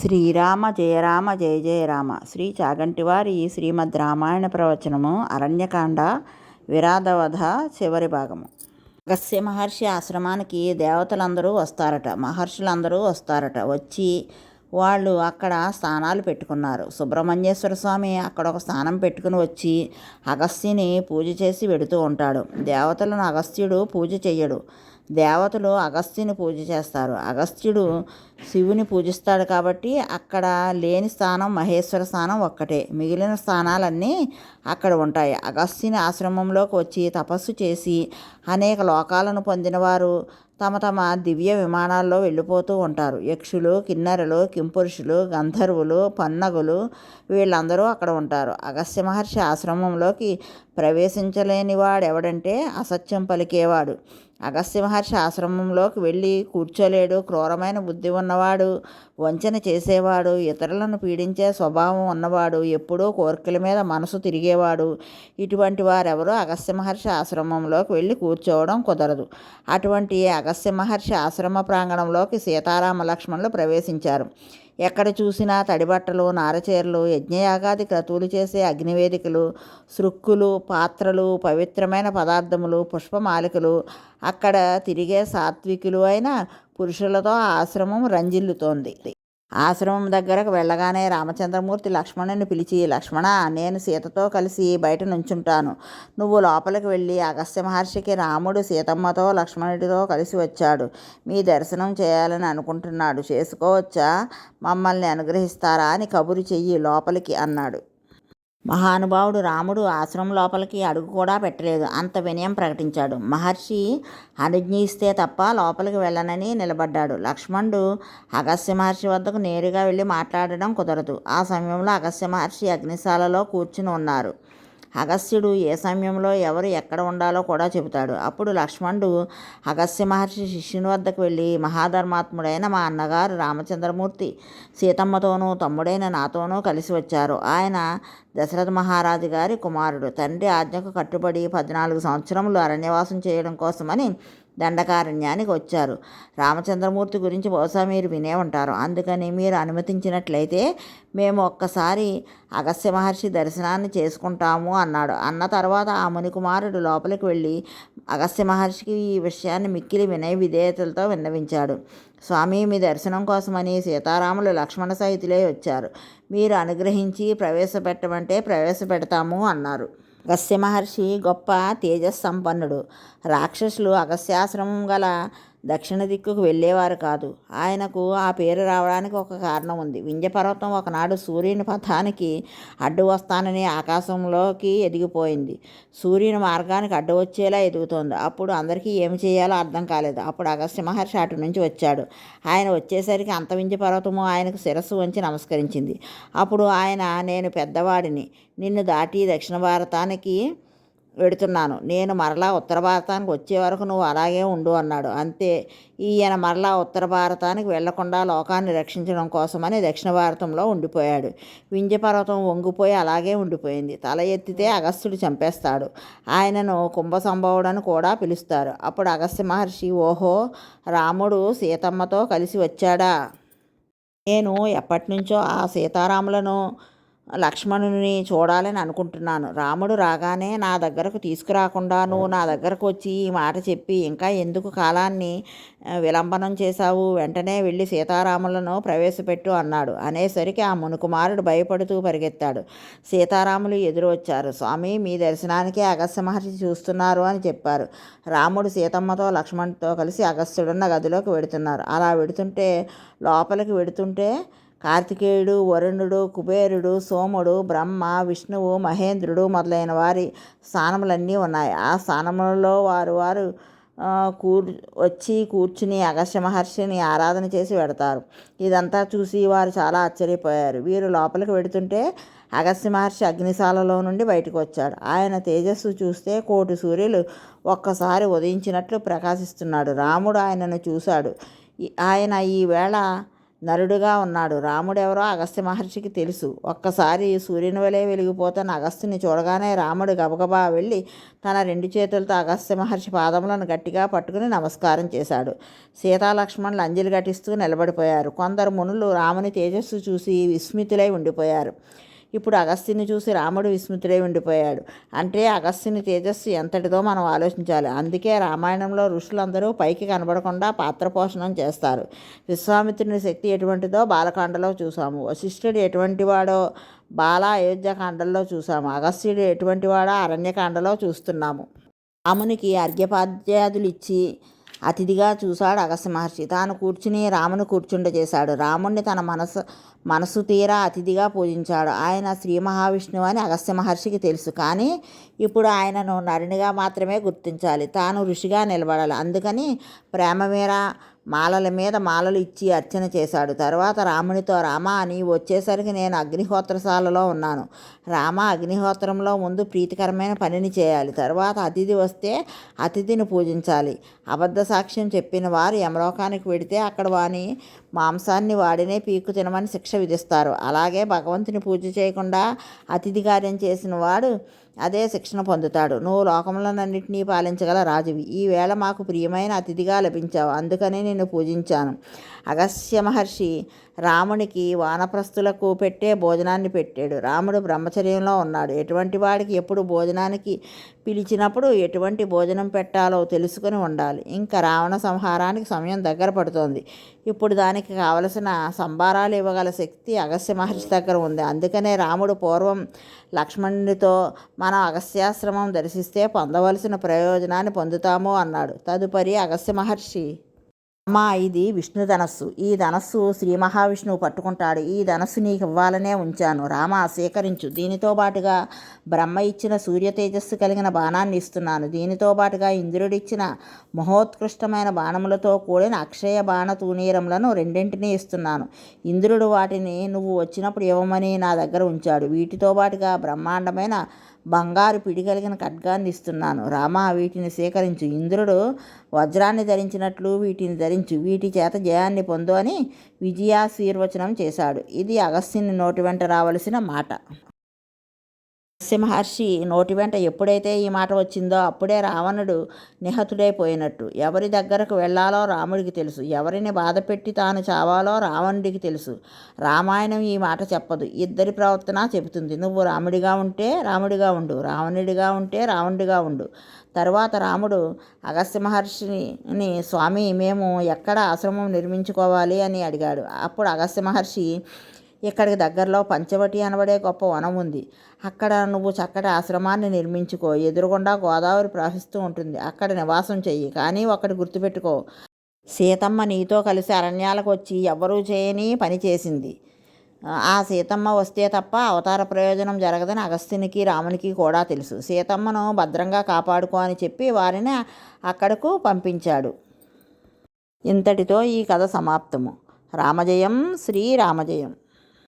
శ్రీరామ జయరామ జయ జయ రామ. శ్రీ చాగంటివారి శ్రీమద్ రామాయణ ప్రవచనము అరణ్యకాండ విరాధవధ చివరి భాగము. అగస్త్య మహర్షి ఆశ్రమానికి దేవతలందరూ వస్తారట. మహర్షులందరూ వస్తారట. వచ్చి వాళ్ళు అక్కడ స్థానాలు పెట్టుకున్నారు. సుబ్రహ్మణ్యేశ్వర స్వామి అక్కడ ఒక స్థానం పెట్టుకుని వచ్చి అగస్త్యుని పూజ చేసి వెడుతూ ఉంటాడు. దేవతలను అగస్త్యుడు పూజ చెయ్యడు. దేవతలు అగస్త్యుని పూజ చేస్తారు. అగస్త్యుడు శివుని పూజిస్తాడు కాబట్టి అక్కడ లేని స్థానం మహేశ్వర స్థానం ఒక్కటే. మిగిలిన స్థానాలన్నీ అక్కడ ఉంటాయి. అగస్త్యుని ఆశ్రమంలోకి వచ్చి తపస్సు చేసి అనేక లోకాలను పొందినవారు తమ తమ దివ్య విమానాల్లో వెళ్ళిపోతూ ఉంటారు. యక్షులు కిన్నెరలు కింపురుషులు గంధర్వులు పన్నగులు వీళ్ళందరూ అక్కడ ఉంటారు. అగస్త్య మహర్షి ఆశ్రమంలోకి ప్రవేశించలేని వాడెవడంటే అసత్యం పలికేవాడు. అగస్త్య మహర్షి ఆశ్రమంలోకి వెళ్ళి కూర్చోలేడు క్రూరమైన బుద్ధి ఉన్నవాడు వంచన చేసేవాడు ఇతరులను పీడించే స్వభావం ఉన్నవాడు ఎప్పుడూ కోరికల మీద మనసు తిరిగేవాడు. ఇటువంటి వారెవరూ అగస్త్య మహర్షి ఆశ్రమంలోకి వెళ్ళి కూర్చోవడం కుదరదు. అటువంటి అగస్త్య మహర్షి ఆశ్రమ ప్రాంగణంలోకి సీతారామ లక్ష్మణులు ప్రవేశించారు. ఎక్కడ చూసినా తడిబట్టలు నారచీరలు యజ్ఞయాగాది క్రతువులు చేసే అగ్నివేదికలు సృక్కులు పాత్రలు పవిత్రమైన పదార్థములు పుష్పమాలికలు. అక్కడ తిరిగే సాత్వికులు అయిన పురుషులతో ఆశ్రమం రంజిల్లుతోంది. ఆశ్రమం దగ్గరకు వెళ్ళగానే రామచంద్రమూర్తి లక్ష్మణుని పిలిచి లక్ష్మణ నేను సీతతో కలిసి బయట నుంచుంటాను. నువ్వు లోపలికి వెళ్ళి అగస్త్య మహర్షికి రాముడు సీతమ్మతో లక్ష్మణుడితో కలిసి వచ్చాడు. మీ దర్శనం చేయాలని అనుకుంటున్నాడు. చేసుకోవచ్చా? మమ్మల్ని అనుగ్రహిస్తారా? అని కబురు చెయ్యి లోపలికి అన్నాడు. మహానుభావుడు రాముడు ఆశ్రమం లోపలికి అడుగు కూడా పెట్టలేదు. అంత వినయం ప్రకటించాడు. మహర్షి అనుజ్ఞయిస్తే తప్ప లోపలికి వెళ్ళనని నిలబడ్డాడు. లక్ష్మణుడు అగస్య మహర్షి వద్దకు నేరుగా వెళ్ళి మాట్లాడడం కుదరదు. ఆ సమయంలో అగస్య మహర్షి అగ్నిశాలలో కూర్చుని ఉన్నారు. అగస్త్యుడు ఏ సమయంలో ఎవరు ఎక్కడ ఉండాలో కూడా చెబుతాడు. అప్పుడు లక్ష్మణుడు అగస్య మహర్షి శిష్యుని వద్దకు వెళ్ళి మహాధర్మాత్ముడైన మా అన్నగారు రామచంద్రమూర్తి సీతమ్మతోనూ తమ్ముడైన నాతోనూ కలిసి వచ్చారు. ఆయన దశరథ మహారాజు గారి కుమారుడు. తండ్రి ఆజ్ఞకు కట్టుబడి పద్నాలుగు సంవత్సరములు అరణ్యవాసం చేయడం కోసమని దండకారణ్యానికి వచ్చారు. రామచంద్రమూర్తి గురించి బహుశా మీరు వినే ఉంటారు. అందుకని మీరు అనుమతించినట్లయితే మేము ఒక్కసారి అగస్య మహర్షి దర్శనాన్ని చేసుకుంటాము అన్నాడు. అన్న తర్వాత ఆ మునికుమారుడు లోపలికి వెళ్ళి అగస్య మహర్షికి ఈ విషయాన్ని మిక్కిలి వినయ విధేయతలతో విన్నవించాడు. స్వామి మీ దర్శనం కోసమని సీతారాములు లక్ష్మణ సహితులే వచ్చారు. మీరు అనుగ్రహించి ప్రవేశపెట్టమంటే ప్రవేశపెడతాము అన్నారు. గస్య మహర్షి గొప్ప తేజస్సంపన్నుడు. రాక్షసులు అగస్యాశ్రమం గల దక్షిణ దిక్కుకు వెళ్ళేవారు కాదు. ఆయనకు ఆ పేరు రావడానికి ఒక కారణం ఉంది. వింధ్యపర్వతం ఒకనాడు సూర్యుని పథానికి అడ్డు వస్తానని ఆకాశంలోకి ఎదిగిపోయింది. సూర్యుని మార్గానికి అడ్డు వచ్చేలా ఎదుగుతోంది. అప్పుడు అందరికీ ఏమి చేయాలో అర్థం కాలేదు. అప్పుడు అగస్త్య మహర్షి అటు నుంచి వచ్చాడు. ఆయన వచ్చేసరికి అంత వింజపర్వతము ఆయనకు శిరస్సు వంచి నమస్కరించింది. అప్పుడు ఆయన నేను పెద్దవాడిని. నిన్ను దాటి దక్షిణ భారతానికి వెడుతున్నాను నేను మరలా ఉత్తర భారతానికి వచ్చే వరకు నువ్వు అలాగే ఉండు అన్నాడు. అంతే. ఈయన మరలా ఉత్తర భారతానికి వెళ్ళకుండా లోకాన్ని రక్షించడం కోసమని దక్షిణ భారతంలో ఉండిపోయాడు. వింజపర్వతం వంగిపోయి అలాగే ఉండిపోయింది. తల ఎత్తితే అగస్త్యుడు చంపేస్తాడు. ఆయనను కుంభ సంభవుడని కూడా పిలుస్తారు. అప్పుడు అగస్త్య మహర్షి ఓహో రాముడు సీతమ్మతో కలిసి వచ్చాడా? నేను ఎప్పటి నుంచో ఆ సీతారాములను లక్ష్మణుని చూడాలని అనుకుంటున్నాను. రాముడు రాగానే నా దగ్గరకు తీసుకురాకుండా నువ్వు నా దగ్గరకు వచ్చి ఈ మాట చెప్పి ఇంకా ఎందుకు కాలాన్ని విలంబనం చేశావు? వెంటనే వెళ్ళి సీతారాములను ప్రవేశపెట్టు అన్నాడు. అనేసరికి ఆ మునుకుమారుడు భయపడుతూ పరిగెత్తాడు. సీతారాములు ఎదురు వచ్చారు స్వామి మీ దర్శనానికి అగస్త్య మహర్షి చూస్తున్నారు అని చెప్పారు. రాముడు సీతమ్మతో లక్ష్మణ్తో కలిసి అగస్త్యుడున్న గదిలోకి వెడుతున్నారు. అలా వెడుతుంటే లోపలికి వెడుతుంటే కార్తికేయుడు వరుణుడు కుబేరుడు సోముడు బ్రహ్మ విష్ణువు మహేంద్రుడు మొదలైన వారి స్థానములన్నీ ఉన్నాయి. ఆ స్థానములలో వారు వారు కూర్ వచ్చి కూర్చుని అగస్య మహర్షిని ఆరాధన చేసి పెడతారు. ఇదంతా చూసి వారు చాలా ఆశ్చర్యపోయారు. వీరు లోపలికి వెడుతుంటే అగస్య మహర్షి అగ్నిశాలలో నుండి బయటకు వచ్చాడు. ఆయన తేజస్సు చూస్తే కోటి సూర్యులు ఒక్కసారి ఉదయించినట్లు ప్రకాశిస్తున్నాడు. రాముడు ఆయనను చూశాడు. ఆయన ఈవేళ నరుడుగా ఉన్నాడు. రాముడెవరో అగస్త్య మహర్షికి తెలుసు. ఒక్కసారి సూర్యుని వలె వెలిగిపోతున్న అగస్త్యుని చూడగానే రాముడు గబగబా వెళ్ళి తన రెండు చేతులతో అగస్త్య మహర్షి పాదములను గట్టిగా పట్టుకుని నమస్కారం చేశాడు. సీతాలక్ష్మణులు అంజలి ఘటిస్తూ నిలబడిపోయారు. కొందరు మునులు రాముని తేజస్సు చూసి విస్మితులై ఉండిపోయారు. ఇప్పుడు అగస్త్యుని చూసి రాముడు విస్మృతుడై ఉండిపోయాడు. అంటే అగస్త్యుని తేజస్సు ఎంతటిదో మనం ఆలోచించాలి. అందుకే రామాయణంలో ఋషులందరూ పైకి కనబడకుండా పాత్ర పోషణం చేస్తారు. విశ్వామిత్రుని శక్తి ఎటువంటిదో బాలకాండలో చూసాము వశిష్ఠుడు ఎటువంటి వాడో బాల అయోధ్యకాండల్లో చూసాము అగస్త్యుడు ఎటువంటి వాడో అరణ్యకాండలో చూస్తున్నాము. రామునికి అర్ఘ్యపాద్యాదులు ఇచ్చి అతిథిగా చూశాడు అగస్త్య మహర్షి. తాను కూర్చుని రామును కూర్చుండజేశాడు రాముణ్ణి తన మనసు మనసు తీరా అతిథిగా పూజించాడు. ఆయన శ్రీ మహావిష్ణువు అని అగస్త్య మహర్షికి తెలుసు. కానీ ఇప్పుడు ఆయనను నరునిగా మాత్రమే గుర్తించాలి. తాను ఋషిగా నిలబడాలి. అందుకని ప్రేమ మీరా మాలల మీద మాలలు ఇచ్చి అర్చన చేశాడు. తర్వాత రామునితో రామ అని వచ్చేసరికి నేను అగ్నిహోత్రశాలలో ఉన్నాను. రామ అగ్నిహోత్రంలో ముందు ప్రీతికరమైన పనిని చేయాలి. తర్వాత అతిథి వస్తే అతిథిని పూజించాలి. అబద్ధ సాక్ష్యం చెప్పిన వారు యమలోకానికి వెడితే అక్కడ వాని మాంసాన్ని వాడినే పీకు తినమని శిక్ష విధిస్తారు. అలాగే భగవంతుని పూజ చేయకుండా అతిథి కార్యం చేసిన వాడు అదే శిక్షణ పొందుతాడు. నువ్వు లోకములనన్నింటినీ పాలించగల రాజువి. ఈవేళ మాకు ప్రియమైన అతిథిగా లభించావు. అందుకనే నిన్ను పూజించాను. అగస్య మహర్షి రామునికి వానప్రస్తులకు పెట్టే భోజనాన్ని పెట్టాడు. రాముడు బ్రహ్మచర్యంలో ఉన్నాడు. ఎటువంటి వాడికి ఎప్పుడు భోజనానికి పిలిచినప్పుడు ఎటువంటి భోజనం పెట్టాలో తెలుసుకుని ఉండాలి. ఇంకా రావణ సంహారానికి సమయం దగ్గర పడుతోంది. ఇప్పుడు దానికి కావలసిన సంబారాలు ఇవ్వగల శక్తి అగస్య మహర్షి దగ్గర ఉంది. అందుకనే రాముడు పూర్వం లక్ష్మణునితో మనం అగస్యాశ్రమం దర్శిస్తే పొందవలసిన ప్రయోజనాన్ని పొందుతాము అన్నాడు. తదుపరి అగస్య మహర్షి అమ్మా ఇది విష్ణు ధనస్సు. ఈ ధనస్సు శ్రీ మహావిష్ణువు పట్టుకుంటాడు. ఈ ధనస్సు నీకు ఇవ్వాలనే ఉంచాను. రామ స్వీకరించు. దీనితో పాటుగా బ్రహ్మ ఇచ్చిన సూర్య తేజస్సు కలిగిన బాణాన్ని ఇస్తున్నాను. దీనితో పాటుగా ఇంద్రుడిచ్చిన మహోత్కృష్టమైన బాణములతో కూడిన అక్షయ బాణ తూనీరములను రెండింటినీ ఇస్తున్నాను. ఇంద్రుడు వాటిని నువ్వు వచ్చినప్పుడు ఇవ్వమని నా దగ్గర ఉంచాడు. వీటితో పాటుగా బ్రహ్మాండమైన బంగారు పిడి కలిగిన ఖడ్గాన్ని ఇస్తున్నాను. రామ వీటిని సేకరించు. ఇంద్రుడు వజ్రాన్ని ధరించినట్లు వీటిని ధరించు. వీటి చేత జయాన్ని పొందు అని విజయాశీర్వచనం చేశాడు. ఇది అగస్త్యుని నోటి వెంట రావలసిన మాట. మహర్షి నోటి వెంట ఎప్పుడైతే ఈ మాట వచ్చిందో అప్పుడే రావణుడు నిహతుడైపోయినట్టు. ఎవరి దగ్గరకు వెళ్ళాలో రాముడికి తెలుసు. ఎవరిని బాధపెట్టి తాను చావాలో రావణుడికి తెలుసు. రామాయణం ఈ మాట చెప్పదు. ఇద్దరి ప్రవర్తన చెబుతుంది. నువ్వు రాముడిగా ఉంటే రాముడిగా ఉండు. రావణుడిగా ఉంటే రావణుడిగా ఉండు. తరువాత రాముడు అగస్త్య మహర్షిని స్వామి మేము ఎక్కడ ఆశ్రమం నిర్మించుకోవాలి? అని అడిగాడు. అప్పుడు అగస్త్య మహర్షి ఇక్కడికి దగ్గరలో పంచవటి అనబడే గొప్ప వనం ఉంది. అక్కడ నువ్వు చక్కటి ఆశ్రమాన్ని నిర్మించుకో. ఎదురుగుండా గోదావరి ప్రవహిస్తూ ఉంటుంది. అక్కడ నివాసం చెయ్యి. కానీ ఒకటి గుర్తుపెట్టుకో. సీతమ్మ నీతో కలిసి అరణ్యాలకు వచ్చి ఎవ్వరూ చేయని పని చేసింది. ఆ సీతమ్మ వస్తే తప్ప అవతార ప్రయోజనం జరగదని అగస్త్యునికి రామునికి కూడా తెలుసు. సీతమ్మను భద్రంగా కాపాడుకో అని చెప్పి వారిని అక్కడకు పంపించాడు. ఇంతటితో ఈ కథ సమాప్తము. రామజయం శ్రీరామజయం.